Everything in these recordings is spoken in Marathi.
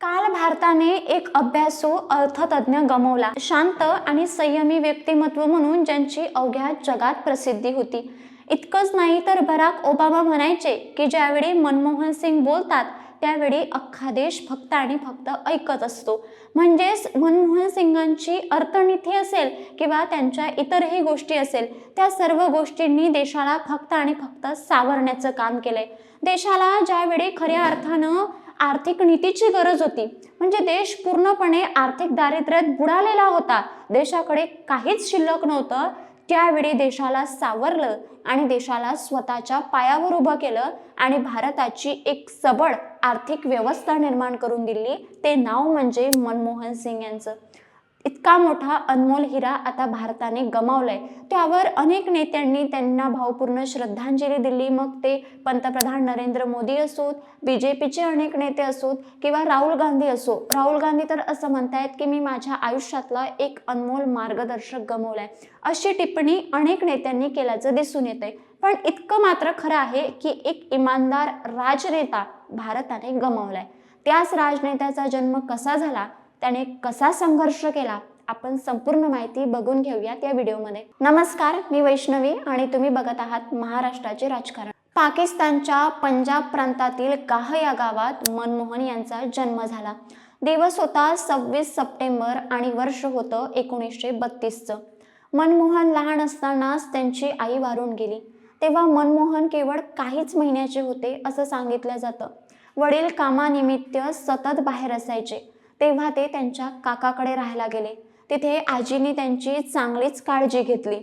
काल भारताने एक अभ्यासू अर्थतज्ञ गमवला. शांत आणि संयमी व्यक्तिमत्व म्हणून ज्यांची अवघ्या जगात प्रसिद्धी होती. इतकंच नाही तर बराक ओबामा म्हणायचे की ज्यावेळी मनमोहन सिंग बोलतात त्यावेळी अख्खा देश फक्त आणि फक्त ऐकत असतो. म्हणजेच मनमोहन सिंगांची अर्थनीती असेल किंवा त्यांच्या इतरही गोष्टी असेल त्या सर्व गोष्टींनी देशाला फक्त आणि फक्त सावरण्याचं काम केलंय. देशाला ज्यावेळी खऱ्या अर्थानं आर्थिक नीतीची गरज होती. म्हणजे देश पूर्णपणे आर्थिक दारिद्र्यात बुडालेला होता. देशाकडे काहीच शिल्लक नव्हतं. त्यावेळी देशाला सावरलं आणि देशाला स्वतःच्या पायावर उभं केलं आणि भारताची एक सबळ आर्थिक व्यवस्था निर्माण करून दिली. ते नाव म्हणजे मनमोहन सिंग यांचं. इतका मोठा अनमोल हिरा आता भारताने गमावलाय. त्यावर अनेक नेत्यांनी त्यांना भावपूर्ण श्रद्धांजली दिली. मग ते पंतप्रधान नरेंद्र मोदी असोत बी जे पीचे अनेक नेते असोत किंवा राहुल गांधी असो. राहुल गांधी तर असं म्हणतायत की मी माझ्या आयुष्यातला एक अनमोल मार्गदर्शक गमावलाय. अशी टिप्पणी अनेक नेत्यांनी केल्याचं दिसून येतंय. पण इतकं मात्र खरं आहे की एक इमानदार राजनेता भारताने गमावलाय. त्याच राजनेत्याचा जन्म कसा झाला? त्याने कसा संघर्ष केला आपण संपूर्ण माहिती बघून घेऊयात या व्हिडिओमध्ये. नमस्कार मी वैष्णवी आणि तुम्ही बघत आहात महाराष्ट्राचे राजकारण. पाकिस्तानच्या पंजाब प्रांतातील गाह या गावात मनमोहन यांचा जन्म झाला. दिवस होता सव्वीस सप्टेंबर आणि वर्ष होतं एकोणीसशे बत्तीसचं. मनमोहन लहान असतानाच त्यांची आई वारून गेली. तेव्हा मनमोहन केवळ काहीच महिन्याचे होते असं सांगितलं जातं. वडील कामानिमित्त सतत बाहेर असायचे. तेव्हा ते त्यांच्या काकाकडे राहायला गेले. तिथे आजीने त्यांची चांगलीच काळजी घेतली.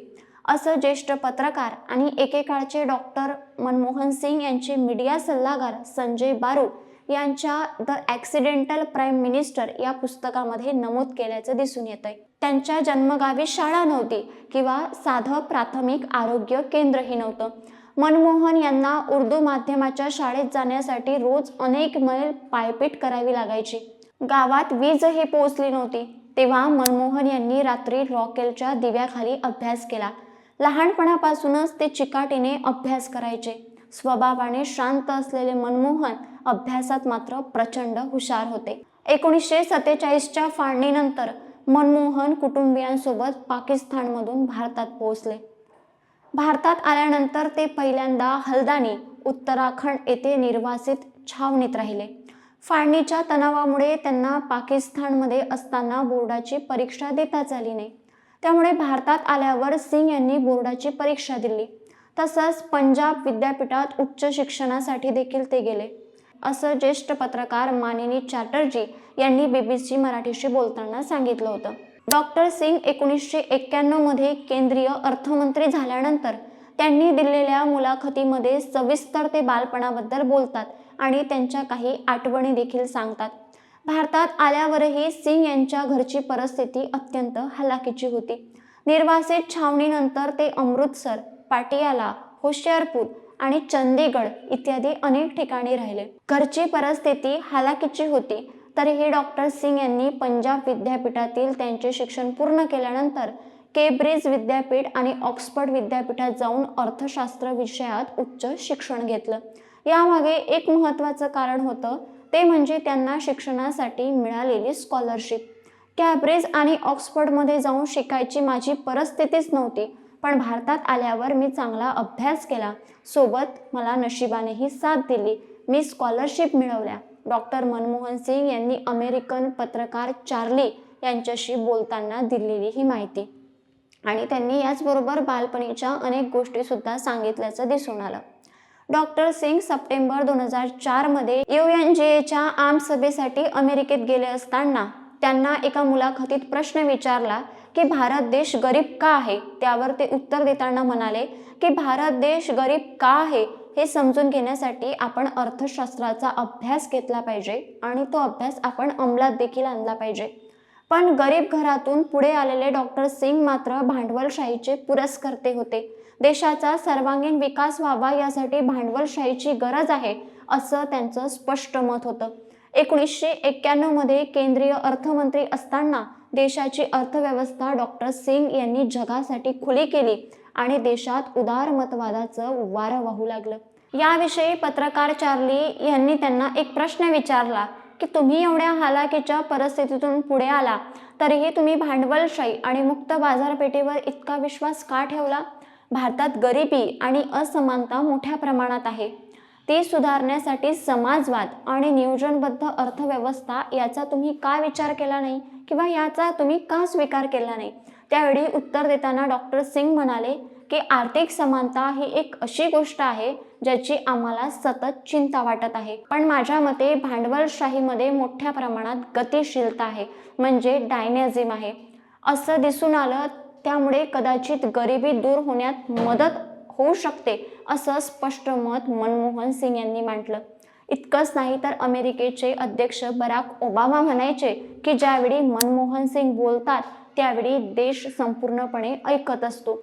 असं ज्येष्ठ पत्रकार आणि एकेकाळचे डॉक्टर मनमोहन सिंग यांचे मीडिया सल्लागार संजय बारू यांच्या द ॲक्सिडेंटल प्राईम मिनिस्टर या पुस्तकामध्ये नमूद केल्याचं दिसून येत आहे त्यांच्या जन्मगावी शाळा नव्हती किंवा साधं प्राथमिक आरोग्य केंद्रही नव्हतं. मनमोहन यांना उर्दू माध्यमाच्या शाळेत जाण्यासाठी रोज अनेक मैल पायपीट करावी लागायची. गावात वीजही पोहोचली नव्हती. तेव्हा मनमोहन यांनी रात्री रॉकेलच्या दिव्याखाली अभ्यास केला. लहानपणापासूनच ते चिकाटीने अभ्यास करायचे. स्वभावाने शांत असलेले मनमोहन अभ्यासात मात्र प्रचंड हुशार होते. एकोणीसशे सत्तेचाळीसच्या फाळणीनंतर मनमोहन कुटुंबियांसोबत पाकिस्तानमधून भारतात पोहोचले. भारतात आल्यानंतर ते पहिल्यांदा हल्दानी उत्तराखंड येथे निर्वासित छावणीत राहिले. फाळणीच्या तणावामुळे त्यांना पाकिस्तानमध्ये असताना बोर्डाची परीक्षा देताच आली नाही. त्यामुळे भारतात आल्यावर सिंग यांनी बोर्डाची परीक्षा दिली. तसंच पंजाब विद्यापीठात उच्च शिक्षणासाठी देखील ते गेले. असं ज्येष्ठ पत्रकार मानिनी चॅटर्जी यांनी बी बी सी मराठीशी बोलताना सांगितलं होतं. डॉक्टर सिंग एकोणीसशे एक्क्याण्णवमध्ये केंद्रीय अर्थमंत्री झाल्यानंतर त्यांनी दिलेल्या मुलाखतीमध्ये सविस्तर ते बालपणाबद्दल बोलतात आणि त्यांच्या काही आठवणी देखील सांगतात. भारतात आल्यावरही सिंग यांच्या घरची परिस्थिती अत्यंत हलाखीची होती. निर्वासित छावणीनंतर ते अमृतसर पाटियाला होशियारपूर आणि चंदीगड इत्यादी अनेक ठिकाणी राहिले. घरची परिस्थिती हालाकीची होती तरीही डॉक्टर सिंग यांनी पंजाब विद्यापीठातील त्यांचे शिक्षण पूर्ण केल्यानंतर केब्रिज विद्यापीठ आणि ऑक्सफर्ड विद्यापीठात जाऊन अर्थशास्त्र विषयात उच्च शिक्षण घेतलं. यामागे एक महत्त्वाचं कारण होतं ते म्हणजे त्यांना शिक्षणासाठी मिळालेली स्कॉलरशिप कॅब्रिज आणि ऑक्सफर्डमध्ये जाऊन शिकायची माझी परिस्थितीच नव्हती पण भारतात आल्यावर मी चांगला अभ्यास केला. सोबत मला नशिबानेही साथ दिली. मी स्कॉलरशिप मिळवल्या. डॉक्टर मनमोहन सिंग यांनी अमेरिकन पत्रकार चार्ली यांच्याशी बोलताना दिलेली ही माहिती. आणि त्यांनी याचबरोबर बालपणीच्या अनेक गोष्टीसुद्धा सांगितल्याचं दिसून आलं. डॉक्टर सिंग सप्टेंबर दोन हजार चारमध्ये यू एन जी एच्या आमसभेसाठी अमेरिकेत गेले असताना त्यांना एका मुलाखतीत प्रश्न विचारला की भारत देश गरीब का आहे? त्यावर ते उत्तर देताना म्हणाले की भारत देश गरीब का आहे हे समजून घेण्यासाठी आपण अर्थशास्त्राचा अभ्यास घेतला पाहिजे आणि तो अभ्यास आपण अंमलात देखील आणला पाहिजे. पण गरीब घरातून पुढे आलेले डॉक्टर सिंग मात्र भांडवलशाहीचे पुरस्कर्ते होते. देशाचा सर्वांगीण विकास व्हावा यासाठी भांडवलशाहीची गरज आहे असं त्यांचं स्पष्ट मत होतं. एकोणीसशे एक्क्याण्णवमध्ये केंद्रीय अर्थमंत्री असताना देशाची अर्थव्यवस्था डॉक्टर सिंग यांनी जगासाठी खुली केली आणि देशात उदारमतवादाचं वारं वाहू लागलं. याविषयी पत्रकार चार्ली यांनी त्यांना एक प्रश्न विचारला की तुम्ही एवढ्या हालाकीच्या परिस्थितीतून पुढे आला तरीही तुम्ही भांडवलशाही आणि मुक्त बाजारपेठेवर इतका विश्वास का ठेवला? भारतात गरिबी आणि असमानता मोठ्या प्रमाणात आहे. ती सुधारण्यासाठी समाजवाद आणि नियोजनबद्ध अर्थव्यवस्था याचा तुम्ही का विचार केला नाही किंवा याचा तुम्ही का स्वीकार केला नाही? त्यावेळी उत्तर देताना डॉक्टर सिंग म्हणाले की आर्थिक समानता ही एक अशी गोष्ट आहे ज्याची आम्हाला सतत चिंता वाटत आहे. पण माझ्या मते भांडवलशाहीमध्ये मोठ्या प्रमाणात गतिशीलता आहे म्हणजे डायनॅझिम आहे. असं दिसून आलं त्यामुळे कदाचित गरिबी दूर होण्यात मदत होऊ शकते असं स्पष्ट मत मनमोहन सिंग यांनी मांडलं. इतकंच नाही तर अमेरिकेचे अध्यक्ष बराक ओबामा म्हणायचे की ज्यावेळी मनमोहन सिंग बोलतात त्यावेळी देश संपूर्णपणे ऐकत असतो.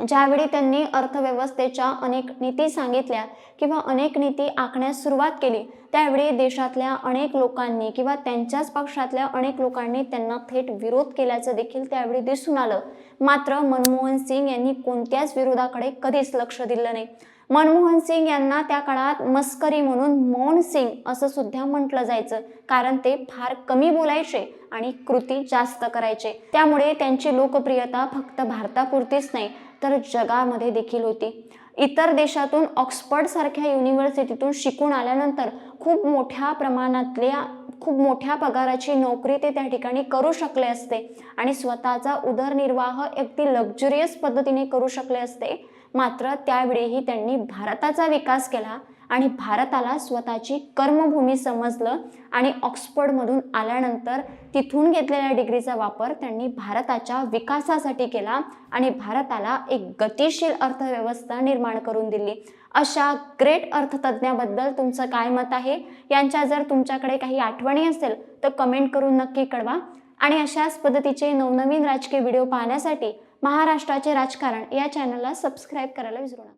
ज्यावेळी त्यांनी अर्थव्यवस्थेच्या अनेक नीती सांगितल्या किंवा अनेक नीती आखण्यास सुरुवात केली त्यावेळी देशातल्या अनेक लोकांनी किंवा त्यांच्याच पक्षातल्या अनेक लोकांनी त्यांना थेट विरोध केल्याचं देखील त्यावेळी दिसून आलं. मात्र मनमोहन सिंग यांनी कोणत्याच विरोधाकडे कधीच लक्ष दिलं नाही. मनमोहन सिंग यांना त्या काळात मस्करी म्हणून मौन सिंग असं सुद्धा म्हटलं जायचं कारण ते फार कमी बोलायचे आणि कृती जास्त करायचे. त्यामुळे त्यांची लोकप्रियता फक्त भारतापुरतीच नाही तर जगामध्ये देखील होती. इतर देशातून ऑक्सफर्डसारख्या युनिव्हर्सिटीतून शिकून आल्यानंतर खूप मोठ्या प्रमाणातल्या खूप मोठ्या पगाराची नोकरी ते त्या ठिकाणी करू शकले असते आणि स्वतःचा उदरनिर्वाह अगदी लक्झुरियस पद्धतीने करू शकले असते. मात्र त्यावेळीही त्यांनी भारताचा विकास केला. आणि भारताला स्वतःची कर्मभूमी समजलं आणि ऑक्सफर्डमधून आल्यानंतर तिथून घेतलेल्या डिग्रीचा वापर त्यांनी भारताच्या विकासासाठी केला आणि भारताला एक गतिशील अर्थव्यवस्था निर्माण करून दिली. अशा ग्रेट अर्थतज्ञाबद्दल तुमचं काय मत आहे? यांच्या जर तुमच्याकडे काही आठवणी असेल तर कमेंट करून नक्की कळवा. आणि अशाच पद्धतीचे नवनवीन राजकीय व्हिडिओ पाहण्यासाठी महाराष्ट्राचे राजकारण या चॅनलला सबस्क्राईब करायला विसरू नका.